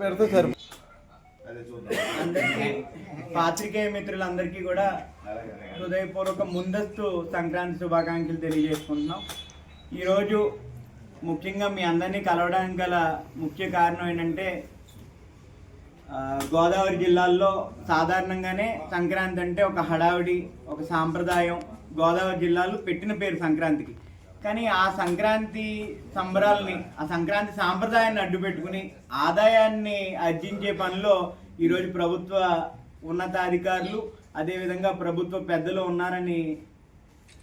పెడితే సరి. అందరికీ పాత్రికేయ మిత్రులందరికీ కూడా హృదయపూర్వక ముందస్తు సంక్రాంతి శుభాకాంక్షలు తెలియజేసుకుంటున్నాం. ఈరోజు ముఖ్యంగా మీ అందరినీ కలవడానికి గల ముఖ్య కారణం ఏంటంటే గోదావరి జిల్లాల్లో సాధారణంగానే సంక్రాంతి అంటే ఒక హడావిడి ఒక సాంప్రదాయం. గోదావరి జిల్లాలో పెట్టిన పేరు సంక్రాంతికి. కానీ ఆ సంక్రాంతి సంబరాల్ని ఆ సంక్రాంతి సాంప్రదాయాన్ని అడ్డు పెట్టుకుని ఆదాయాన్ని ఆర్జించే పనిలో ఈరోజు ప్రభుత్వ ఉన్నతాధికారులు అదేవిధంగా ప్రభుత్వ పెద్దలు ఉన్నారని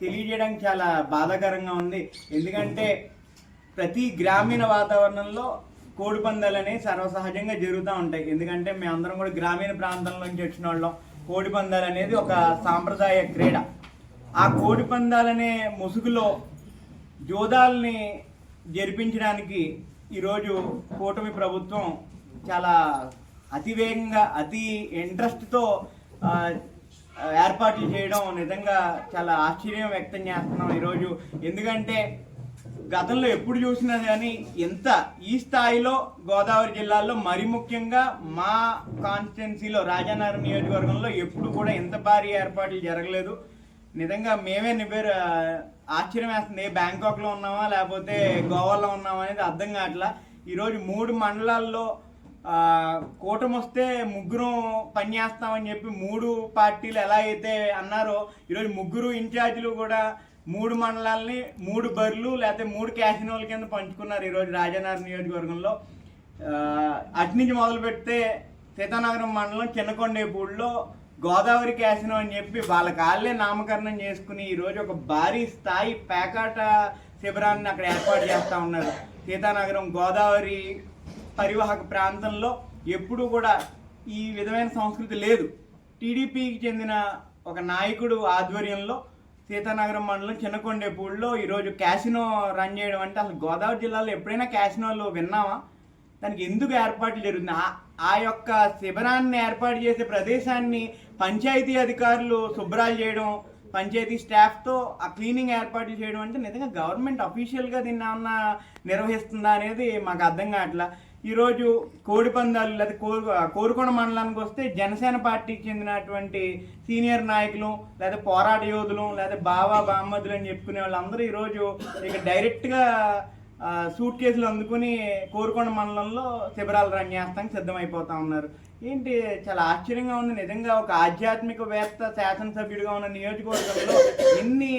తెలియజేయడానికి చాలా బాధాకరంగా ఉంది. ఎందుకంటే ప్రతి గ్రామీణ వాతావరణంలో కోడి పందాలు అనేవి సర్వసహజంగా జరుగుతూ ఉంటాయి. ఎందుకంటే మేమందరం కూడా గ్రామీణ ప్రాంతం నుంచి వచ్చిన వాళ్ళం. కోడి పందాలు అనేది ఒక సాంప్రదాయ క్రీడ. ఆ కోడి పందాలనే ముసుగులో జోదాల్ని జరిపించడానికి ఈరోజు కూటమి ప్రభుత్వం చాలా అతివేగంగా అతి ఇంట్రెస్ట్తో ఏర్పాట్లు చేయడం నిజంగా చాలా ఆశ్చర్యం వ్యక్తం చేస్తున్నాం ఈరోజు. ఎందుకంటే గతంలో ఎప్పుడు చూసినా కానీ ఎంత ఈ స్థాయిలో గోదావరి జిల్లాలో మరి ముఖ్యంగా మా కాన్స్టిట్యున్సీలో రాజానగరం నియోజకవర్గంలో ఎప్పుడు కూడా ఎంత భారీ ఏర్పాట్లు జరగలేదు. నిజంగా మేమే నిబేర్ ఆశ్చర్యం వేస్తుంది బ్యాంకాక్లో ఉన్నామా లేకపోతే గోవాలో ఉన్నామా అనేది అర్థం కావట్లా. ఈరోజు మూడు మండలాల్లో కూటమి వస్తే ముగ్గురం పని చేస్తామని చెప్పి మూడు పార్టీలు ఎలా అయితే అన్నారో ఈరోజు ముగ్గురు ఇన్ఛార్జీలు కూడా మూడు మండలాల్ని మూడు బర్లు లేకపోతే మూడు క్యాసినోల కింద పంచుకున్నారు ఈరోజు రాజానగరం నియోజకవర్గంలో. అటు నుంచి మొదలు పెడితే సీతానగరం మండలం చిన్నకొండేపూడిలో గోదావరి క్యాసినో అని చెప్పి వాళ్ళ కాళ్ళే నామకరణం చేసుకుని ఈరోజు ఒక భారీ స్థాయి పేకాట శిబిరాన్ని అక్కడ ఏర్పాటు చేస్తూ ఉన్నారు. సీతానగరం గోదావరి పరివాహక ప్రాంతంలో ఎప్పుడూ కూడా ఈ విధమైన సంస్కృతి లేదు. టీడీపీకి చెందిన ఒక నాయకుడు ఆధ్వర్యంలో సీతానగరం మండలం చిన్నకొండేపూడిలో ఈరోజు క్యాసినో రన్ చేయడం అంటే అసలు గోదావరి జిల్లాలో ఎప్పుడైనా క్యాసినోలు విన్నామా దానికి ఎందుకు ఏర్పాట్లు జరుగుతుంది ఆ- ఆ యొక్క శిబిరాన్ని ఏర్పాటు చేసే ప్రదేశాన్ని పంచాయతీ అధికారులు శుభ్రాలు చేయడం పంచాయతీ స్టాఫ్తో ఆ క్లీనింగ్ ఏర్పాట్లు చేయడం అంటే నిజంగా గవర్నమెంట్ అఫీషియల్గా దీన్ని ఏమన్నా నిర్వహిస్తుందా అనేది మాకు అర్థం కావట్లా. ఈరోజు కోడి పందాలు లేదా కోరు కోరుకొండ మండలానికి వస్తే జనసేన పార్టీకి చెందినటువంటి సీనియర్ నాయకులు లేదా పోరాట యోధులు లేదా బావా బామ్మదులు అని చెప్పుకునే వాళ్ళందరూ ఈరోజు ఇక డైరెక్ట్గా సూట్ కేసులు అందుకుని కోరుకొండ మండలంలో శిబిరాలు రన్ చేస్తానికి సిద్ధమైపోతా ఉన్నారు. ఏంటి చాలా ఆశ్చర్యంగా ఉంది. నిజంగా ఒక ఆధ్యాత్మికవేత్త శాసనసభ్యుడిగా ఉన్న నియోజకవర్గంలో ఎన్ని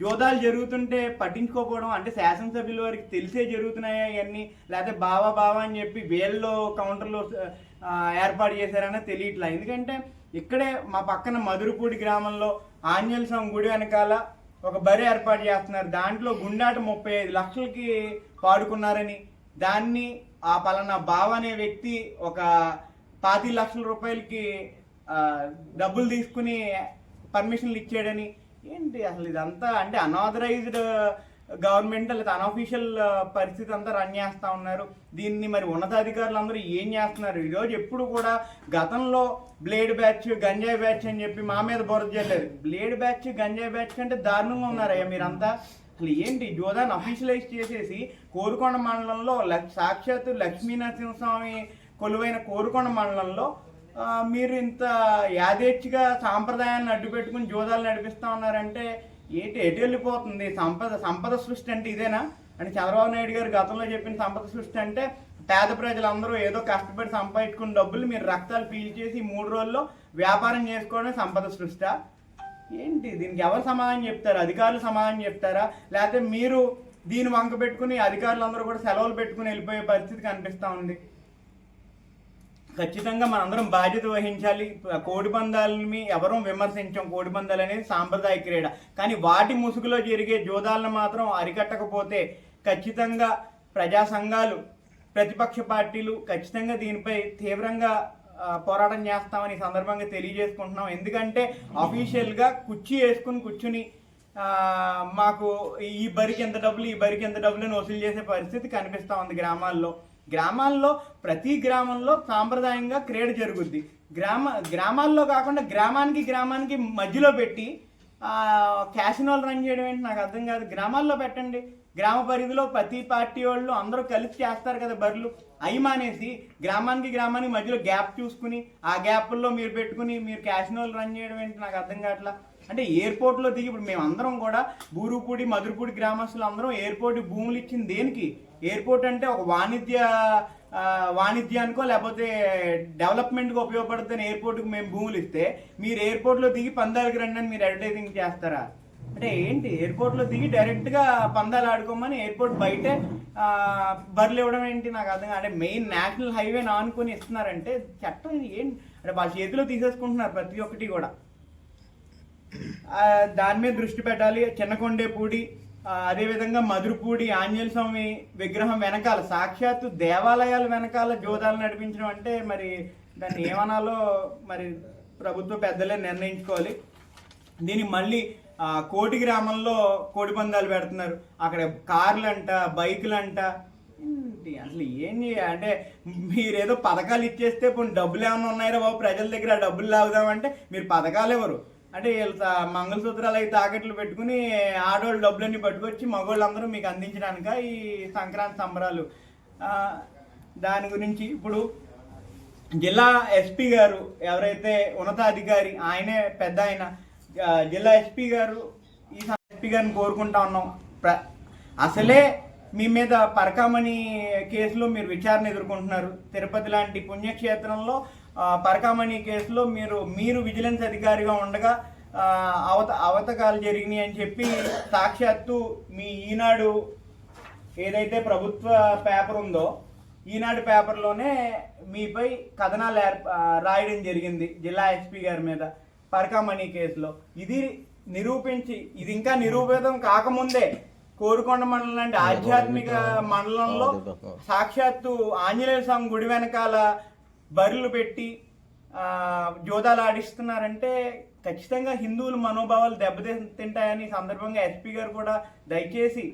జోదాలు జరుగుతుంటే పట్టించుకోకపోవడం అంటే శాసనసభ్యుల వారికి తెలిసే జరుగుతున్నాయా ఇవన్నీ? లేకపోతే బావా బావా అని చెప్పి వేల్లో కౌంటర్లో ఏర్పాటు చేశారనే తెలియట్లా. ఎందుకంటే ఇక్కడే మా పక్కన మధురపూడి గ్రామంలో ఆంజనేయ స్వామి గుడి వెనకాల ఒక బరి ఏర్పాటు చేస్తున్నారు. దాంట్లో గుండాట ముప్పై ఐదు లక్షలకి పాడుకున్నారని దాన్ని ఆ పలానా బావ అనే వ్యక్తి ఒక పాతి లక్షల రూపాయలకి డబ్బులు తీసుకుని పర్మిషన్లు ఇచ్చాడని. ఏంటి అసలు ఇదంతా? అంటే అనాథరైజ్డ్ గవర్నమెంట్ లేదా అనఫీషియల్ పరిస్థితి అంతా రన్ చేస్తూ ఉన్నారు. దీన్ని మరి ఉన్నతాధికారులు అందరూ ఏం చేస్తున్నారు? ఈరోజు ఎప్పుడు కూడా గతంలో బ్లేడ్ బ్యాచ్ గంజాయి బ్యాచ్ అని చెప్పి మా మీద బురద చేయలేదు బ్లేడ్ బ్యాచ్ గంజాయి బ్యాచ్ కంటే దారుణంగా ఉన్నారయ్యా మీరంతా. అసలు ఏంటి? జోదాన్ని అఫీషియలైజ్ చేసేసి కోరుకొండ మండలంలో లక్- సాక్షాత్తు లక్ష్మీనరసింహస్వామి కొలువైన కోరుకొండ మండలంలో మీరు ఇంత యాదేచ్ఛగా సాంప్రదాయాన్ని అడ్డు పెట్టుకుని జోదాలు నడిపిస్తా ఉన్నారంటే ఏంటి ఎటు వెళ్ళిపోతుంది? సంపద సంపద సృష్టి అంటే ఇదేనా? అని చంద్రబాబు నాయుడు గారు గతంలో చెప్పిన సంపద సృష్టి అంటే పేద ప్రజలందరూ ఏదో కష్టపడి సంపాదించుకున్న డబ్బులు మీరు రక్తాలు పీల్చేసి మూడు రోజుల్లో వ్యాపారం చేసుకోవడమే సంపద సృష్టి. ఏంటి దీనికి ఎవరు సమాధానం చెప్తారు? అధికారులు సమాధానం చెప్తారా? లేకపోతే మీరు దీని వంక పెట్టుకుని అధికారులందరూ కూడా సెలవులు పెట్టుకుని వెళ్ళిపోయే పరిస్థితి కనిపిస్తూ ఉంది. ఖచ్చితంగా మనందరం బాధ్యత వహించాలి. కోడి పందాలని ఎవరూ విమర్శించాం. కోడి పందాలు అనేది సాంప్రదాయ క్రీడ. కానీ వాటి ముసుగులో జరిగే జోదాలను మాత్రం అరికట్టకపోతే ఖచ్చితంగా ప్రజా సంఘాలు ప్రతిపక్ష పార్టీలు ఖచ్చితంగా దీనిపై తీవ్రంగా పోరాటం చేస్తామని ఈ సందర్భంగా తెలియజేసుకుంటున్నాం. ఎందుకంటే అఫీషియల్గా కుర్చీ వేసుకుని కూర్చుని మాకు ఈ బరికి ఎంత డబ్బులు ఈ బరికి ఎంత డబ్బులు అని వసూలు చేసే పరిస్థితి కనిపిస్తూ ఉంది గ్రామాల్లో. గ్రామాల్లో ప్రతి గ్రామంలో సాంప్రదాయంగా క్రీడ జరుగుద్ది. గ్రామ గ్రామాల్లో కాకుండా గ్రామానికి గ్రామానికి మధ్యలో పెట్టి క్యాసినోలు రన్ చేయడం ఏంటి నాకు అర్థం కాదు. గ్రామాల్లో పెట్టండి. గ్రామ పరిధిలో ప్రతి పార్టీ వాళ్ళు అందరూ కలిసి చేస్తారు కదా బర్రెలు. అవి మానేసి గ్రామానికి గ్రామానికి మధ్యలో గ్యాప్ చూసుకుని ఆ గ్యాప్ల్లో మీరు పెట్టుకుని మీరు క్యాసినోలు రన్ చేయడం ఏంటి నాకు అర్థం కావట్లా? అంటే ఎయిర్పోర్ట్లో దిగి ఇప్పుడు మేము అందరం కూడా బూరుపూడి మధురపూడి గ్రామస్తులు అందరం ఎయిర్పోర్ట్ భూములు ఇచ్చింది దేనికి? ఎయిర్పోర్ట్ అంటే ఒక వాణిజ్య వాణిజ్యానికో లేకపోతే డెవలప్మెంట్కి ఉపయోగపడుతున్న ఎయిర్పోర్ట్కి మేము భూములు ఇస్తే మీరు ఎయిర్పోర్ట్లో దిగి పందాలకు రండి అని మీరు అడ్వర్టైజింగ్ చేస్తారా? అంటే ఏంటి? ఎయిర్పోర్ట్లో దిగి డైరెక్ట్గా పందాలు ఆడుకోమని ఎయిర్పోర్ట్ బయటే బర్రెలు ఇవ్వడం ఏంటి? నాకు అర్థం అంటే మెయిన్ నేషనల్ హైవే ఆనుకొని ఇస్తున్నారంటే చట్టం ఏంటి? అంటే వాళ్ళ చేతిలో తీసేసుకుంటున్నారు ప్రతి ఒక్కటి కూడా. దాని మీద దృష్టి పెట్టాలి. చిన్నకొండేపూడి కొండేపూడి అదేవిధంగా మధురపూడి ఆంజనేయ స్వామి విగ్రహం వెనకాల సాక్షాత్తు దేవాలయాల వెనకాల జోదాలు నడిపించడం అంటే మరి దాన్ని ఏమనాలో మరి ప్రభుత్వ పెద్దలే నిర్ణయించుకోవాలి. దీనికి మళ్ళీ కోటి గ్రామంలో కోడి పందాలు పెడుతున్నారు. అక్కడ కార్లు అంట బైకులు అంట అసలు ఏం చేయాలి? అంటే మీరేదో పథకాలు ఇచ్చేస్తే పోనీ డబ్బులు ఏమైనా ఉన్నాయో బాబు? ప్రజల దగ్గర ఆ డబ్బులు లాగుదామంటే మీరు పథకాలు ఎవరు అంటే వీళ్ళు మంగళసూత్రాలు అయితే తాకట్లు పెట్టుకుని ఆడవాళ్ళు డబ్బులన్నీ పట్టుకొచ్చి మగవాళ్ళందరూ మీకు అందించడానిక ఈ సంక్రాంతి సంబరాలు. దాని గురించి ఇప్పుడు జిల్లా ఎస్పీ గారు ఎవరైతే ఉన్నతాధికారి ఆయనే పెద్ద ఆయన. జిల్లా ఎస్పీ గారు ఈ ఎస్పీ గారిని కోరుకుంటా ఉన్నాం. ప్ర- అసలే మీ మీద పరకామణి కేసులో మీరు విచారణ ఎదుర్కొంటున్నారు. తిరుపతి లాంటి పుణ్యక్షేత్రంలో పరకామణి కేసులో మీరు మీరు విజిలెన్స్ అధికారిగా ఉండగా అవత అవతకాలు జరిగినాయి అని చెప్పి సాక్షాత్తు మీ ఈనాడు ఏదైతే ప్రభుత్వ పేపర్ ఉందో ఈనాడు పేపర్లోనే మీపై కథనాలు ఏర్ప ఆ, రాయడం జరిగింది జిల్లా ఎస్పీ గారి మీద పరకామణి కేసులో. ఇది నిరూపించి ఇది ఇంకా నిరూపితం కాకముందే కోరుకొండ మండలం లాంటి ఆధ్యాత్మిక మండలంలో సాక్షాత్తు ఆంజనేయ స్వామి గుడి వెనకాల బరులు పెట్టి జోదాలు ఆడిస్తున్నారంటే ఖచ్చితంగా హిందువుల మనోభావాలు దెబ్బతింటాయని సందర్భంగా ఎస్పీ గారు కూడా దయచేసి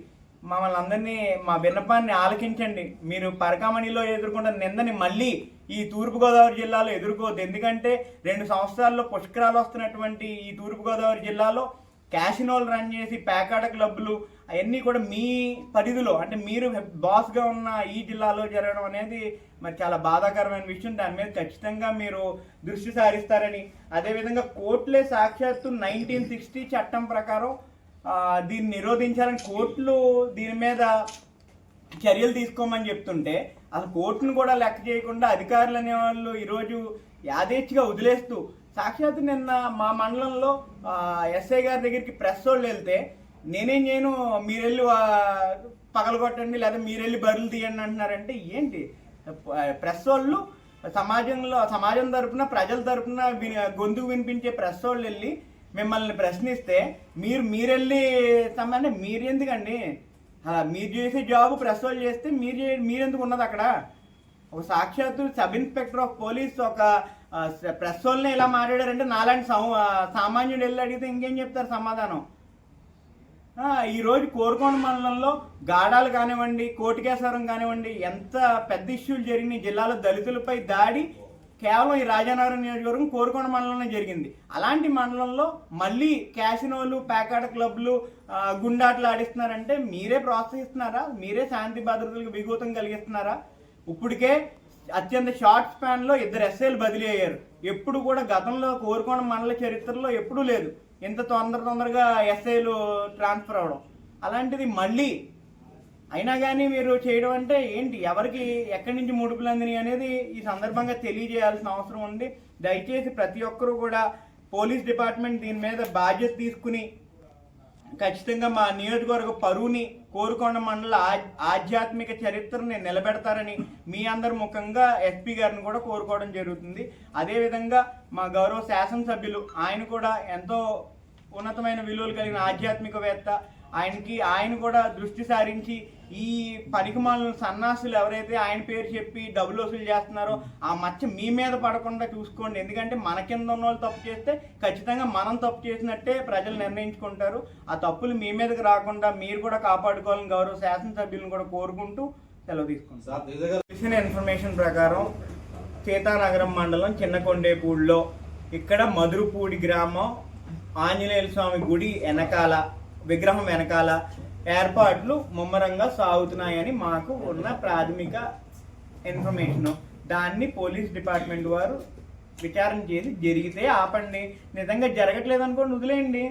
మమ్మల్ని అందరినీ మా విన్నపాన్ని ఆలకించండి. మీరు పరకామణిలో ఎదుర్కొంటున్న నిందని మళ్ళీ ఈ తూర్పుగోదావరి జిల్లాలో ఎదుర్కోవద్దు. ఎందుకంటే రెండు సంవత్సరాల్లో పుష్కరాలు వస్తున్నటువంటి ఈ తూర్పుగోదావరి జిల్లాలో క్యాసినోలు రన్ చేసి ప్యాకాట క్లబ్లు అవన్నీ కూడా మీ పరిధిలో అంటే మీరు బాస్గా ఉన్న ఈ జిల్లాలో జరగడం అనేది మరి చాలా బాధాకరమైన విషయం. దాని మీద ఖచ్చితంగా మీరు దృష్టి సారిస్తారని. అదేవిధంగా కోర్టులే సాక్షాత్తు నైన్టీన్ సిక్స్టీ చట్టం ప్రకారం దీన్ని నిరోధించాలని కోర్టులు దీని మీద చర్యలు తీసుకోమని చెప్తుంటే అసలు కోర్టును కూడా లెక్క చేయకుండా అధికారులు అనేవాళ్ళు ఈరోజు యాదేచ్ఛగా వదిలేస్తూ సాక్షాత్ నిన్న మా మండలంలో ఎస్ఐ గారి దగ్గరికి ప్రెస్ వాళ్ళు వెళ్తే నేనేం చేయను మీరెళ్ళి పగలగొట్టండి లేదా మీరెళ్ళి బరులు తీయండి అంటున్నారంటే ఏంటి? ప్రెస్ వాళ్ళు సమాజంలో సమాజం తరపున ప్రజల తరపున విని గొంతుకు వినిపించే ప్రెస్ వాళ్ళు వెళ్ళి మిమ్మల్ని ప్రశ్నిస్తే మీరు మీరెళ్ళి అంటే మీరు ఎందుకండి మీరు చేసే జాబ్ ప్రెస్ వాళ్ళు చేస్తే మీరు చే- మీరెందుకు ఉన్నది అక్కడ? ఒక సాక్షాత్తు సబ్ ఇన్స్పెక్టర్ ఆఫ్ పోలీస్ ఒక ప్రెస్ వాళ్ళని ఇలా మాట్లాడారంటే నాలాంటి సామాన్యుడు వెళ్ళి అడిగితే ఇంకేం చెప్తారు సమాధానం? ఈరోజు ఈ మండలంలో గాడాలు కానివ్వండి కోటికేశ్వరం కానివ్వండి ఎంత పెద్ద ఇష్యూలు జరిగినాయి జిల్లాలో దళితులపై దాడి కేవలం ఈ రాజానగరం నియోజకవర్గం కోరుకొండ మండలంలో జరిగింది. అలాంటి మండలంలో మళ్ళీ క్యాసినోలు ప్యాకాట క్లబ్లు గుండాట్లు ఆడిస్తున్నారంటే మీరే ప్రోత్సహిస్తున్నారా? మీరే శాంతి భద్రతలకు విఘూతం కలిగిస్తున్నారా? ఇప్పటికే అత్యంత షార్ట్ స్పాన్లో ఇద్దరు ఎస్ఐలు బదిలీ అయ్యారు. ఎప్పుడు కూడా గతంలో కోరుకొండ మండల చరిత్రలో ఎప్పుడూ లేదు. ఇంత తొందర తొందరగా ఎస్ఐలు ట్రాన్స్ఫర్ అవ్వడం. అలాంటిది మళ్ళీ అయినా కానీ మీరు చేయడం అంటే ఏంటి? ఎవరికి ఎక్కడి నుంచి ముడుపులు అందినాయి అనేది ఈ సందర్భంగా తెలియజేయాల్సిన అవసరం ఉంది. దయచేసి ప్రతి ఒక్కరూ కూడా పోలీస్ డిపార్ట్మెంట్ దీని మీద బాధ్యత తీసుకుని ఖచ్చితంగా మా నియోజకవర్గ పరువుని కోరుకొండ మండల ఆధ్యాత్మిక చరిత్రని నిలబెడతారని మీ అందరి ముఖంగా ఎస్పీ గారిని కూడా కోరుకోవడం జరుగుతుంది. అదేవిధంగా మా గౌరవ శాసనసభ్యులు ఆయన కూడా ఎంతో ఉన్నతమైన విలువలు కలిగిన ఆధ్యాత్మికవేత్త. ఆయనకి ఆయన కూడా దృష్టి సారించి ఈ పనికిమాలను సన్నాసులు ఎవరైతే ఆయన పేరు చెప్పి డబ్బులు వసూలు చేస్తున్నారో ఆ మచ్చ మీ మీద పడకుండా చూసుకోండి. ఎందుకంటే మన కింద ఉన్న వాళ్ళు తప్పు చేస్తే ఖచ్చితంగా మనం తప్పు చేసినట్టే ప్రజలు నిర్ణయించుకుంటారు. ఆ తప్పులు మీ మీదకి రాకుండా మీరు కూడా కాపాడుకోవాలని గౌరవ శాసనసభ్యులను కూడా కోరుకుంటూ సెలవు తీసుకుంటాం సార్ నిజంగా తెలిసిన ఇన్ఫర్మేషన్ ప్రకారం సీతానగరం మండలం చిన్నకొండేపూడిలో ఇక్కడ మధురపూడి గ్రామం ఆంజనేయ స్వామి గుడి వెనకాల విగ్రహం వెనకాల ఏర్పాట్లు ముమ్మరంగా సాగుతున్నాయని మాకు ఉన్న ప్రాథమిక ఇన్ఫర్మేషన్. దాన్ని పోలీస్ డిపార్ట్మెంట్ వారు విచారణ చేసి జరిగితే ఆపండి. నిజంగా జరగట్లేదు అనుకోండి వదిలేయండి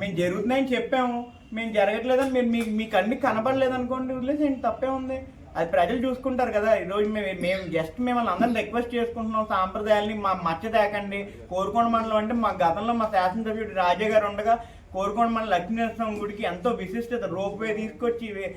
మేము జరుగుతున్నాయని చెప్పాము. మేము జరగట్లేదని మీరు మీ మీకు అన్ని కనపడలేదు అనుకోండి వదిలేసేయండి తప్పే ఉంది. అది ప్రజలు చూసుకుంటారు కదా. ఈరోజు మేము మేము జస్ట్ మిమ్మల్ని అందరం రిక్వెస్ట్ చేసుకుంటున్నాం సాంప్రదాయాల్ని మా మచ్చ తేకండి కోరుకొండ మండలం అంటే మా గతంలో మా శాసనసభ్యుడు రాజా గారు ఉండగా కోరుకోండి మన లక్ష్మీనరసింహ గుడికి ఎంతో విశిష్టత. రోప్వే తీసుకొచ్చి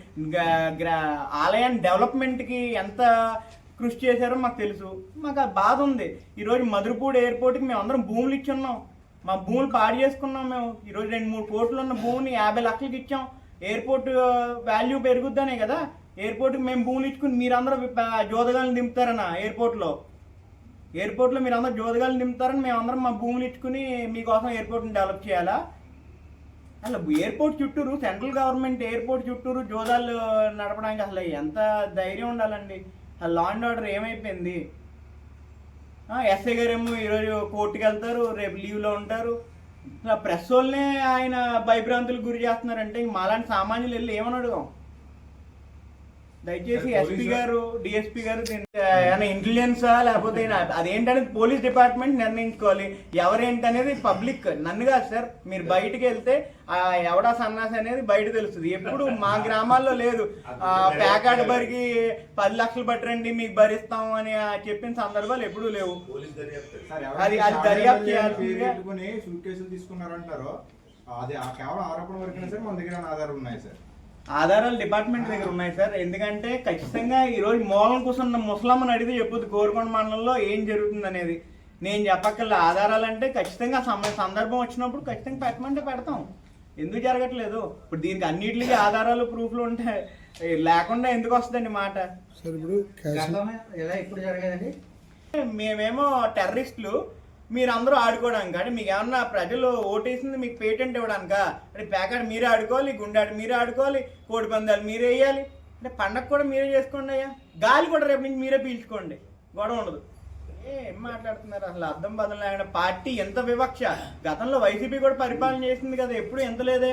గ్రా- ఆలయాన్ని డెవలప్మెంట్కి ఎంత కృషి చేశారో మాకు తెలుసు. మాకు ఆ బాధ ఉంది. ఈరోజు మధురపూడి ఎయిర్పోర్ట్కి మేము అందరం భూములు ఇచ్చి ఉన్నాం మా భూములు పాడు చేసుకున్నాం మేము. ఈరోజు రెండు మూడు కోట్లు ఉన్న భూమిని యాభై లక్షలకి ఇచ్చాం. ఎయిర్పోర్ట్ వాల్యూ పెరుగుద్దనే కదా? ఎయిర్పోర్ట్కి మేము భూములు ఇచ్చుకుని మీరందరూ జోదగాలను దింపుతారన్న ఎయిర్పోర్ట్లో? ఎయిర్పోర్ట్లో మీరు అందరూ జోదగాలను దింపుతారని మేము అందరం మా భూములు ఇచ్చుకుని మీకోసం ఎయిర్పోర్ట్ని డెవలప్ చేయాలా? అసలు ఎయిర్పోర్ట్ చుట్టూరు సెంట్రల్ గవర్నమెంట్ ఎయిర్పోర్ట్ చుట్టూరు జోదాలు నడపడానికి అసలు ఎంత ధైర్యం ఉండాలండి. ఆ లా అండ్ ఆర్డర్ ఏమైపోయింది? ఎస్ఐ గారు ఏమో ఈరోజు కోర్టుకి వెళ్తారు రేపు లీవ్లో ఉంటారు. అసలు ప్రెస్ వాళ్ళనే ఆయన భయభ్రాంతులకు గురి చేస్తున్నారంటే ఇంక మాలాంటి సామాన్యులు వెళ్ళి ఏమని అడుగుదాం? దయచేసి ఎస్పీ గారు డిఎస్పీ గారు ఏమైనా ఇంటెలిజెన్సా లేకపోతే అదేంటనేది పోలీస్ డిపార్ట్మెంట్ నిర్ణయించుకోవాలి. ఎవరేంటనేది పబ్లిక్ నన్ను కాదు సార్. మీరు బయటికి వెళ్తే ఆ ఎవడా సన్నాసి అనేది బయట తెలుస్తుంది. ఎప్పుడు మా గ్రామాల్లో లేదు. ఆ ప్యాకాట్ బరికి పది లక్షలు పట్టరండి మీకు భరిస్తాం అని చెప్పిన సందర్భాలు ఎప్పుడూ లేవు. పోలీస్ దర్యాప్తు. సార్, అది- అది దర్యాప్తు చేయాల్సిందిగా- తీసుకున్నారంటారో? అది కేవలం ఆరోపణ వరకునే సార్ మన దగ్గర ఆధారాలు ఉన్నాయి సార్. ఆధారాలు డిపార్ట్మెంట్ దగ్గర ఉన్నాయి సార్. ఎందుకంటే ఖచ్చితంగా ఈ రోజు మూలం కూర్చున్న ముసలమ్మని అడిగితే చెప్పొద్దు. కోరుకొండ మండలంలో ఏం జరుగుతుంది అనేది నేను చెప్పక్కర్లే. ఆధారాలు అంటే ఖచ్చితంగా సమ- సందర్భం వచ్చినప్పుడు ఖచ్చితంగా పెట్టమంటే పెడతాం. ఎందుకు జరగట్లేదు? ఇప్పుడు దీనికి అన్నిటికీ ఆధారాలు ప్రూఫ్లు ఉంటాయి. లేకుండా ఎందుకు వస్తుందండి మాట? సార్ ఇప్పుడు జరగదండి? మేమేమో టెర్రరిస్టులు మీరందరూ ఆడుకోవడానికి? కానీ మీకు ఏమన్నా ప్రజలు ఓటేసింది మీకు పేటెంట్ ఇవ్వడానిక? అంటే ప్యాకెట్ మీరే ఆడుకోవాలి గుండాడు మీరే ఆడుకోవాలి కోడి పందాలు మీరే వేయాలి. అంటే పండగ కూడా మీరే చేసుకోండి అయ్యా. గాలి కూడా రేపు నుంచి మీరే పీల్చుకోండి. గొడవ ఉండదు. ఏం మాట్లాడుతున్నారు? అసలు అర్థం బదులు పార్టీ ఎంత వివక్ష? గతంలో వైసీపీ కూడా పరిపాలన చేసింది కదా ఎప్పుడు ఎంత లేదే?